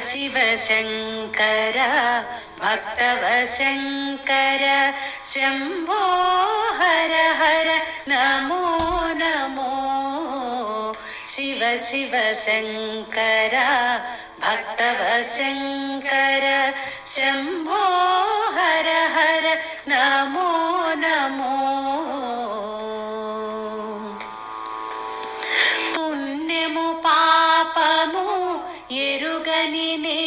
शिव भक्तव शङ्कर शम्भो हर हर नमो नमो। शिव शिव भक्तव शङ्कर शम्भो हर हर Namo Namo me.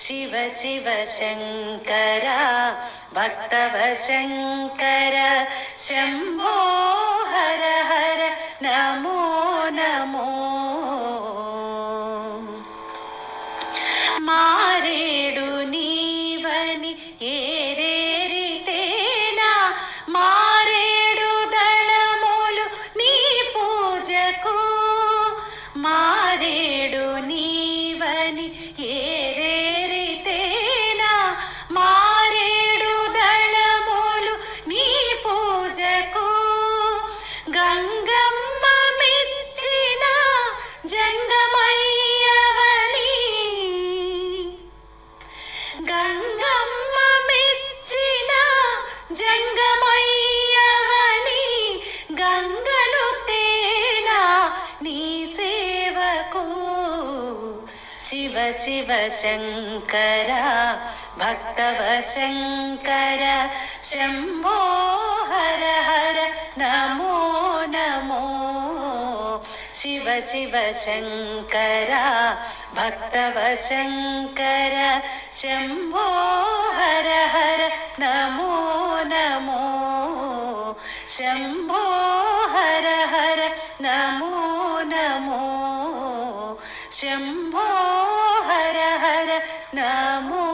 Shiva Shiva Shankara భక్తవ Shankara Shambho హర హర నమో నమో. మారేడు నీవని ఏరేరితేనా? మారేడు దళములు నీ పూజకు. మారేడు నీవని ఏ జంగమయ్యవని గంగలు తేనా నీ సేవకు? శివ శివ శంకర భక్తవ శంకర శంభో హర హర నమో నమో. శివ శివ శంకర భక్తవ శంకర శంభో హర హర నమో శంభో హర హర నమో నమో శంభో హర హర నమో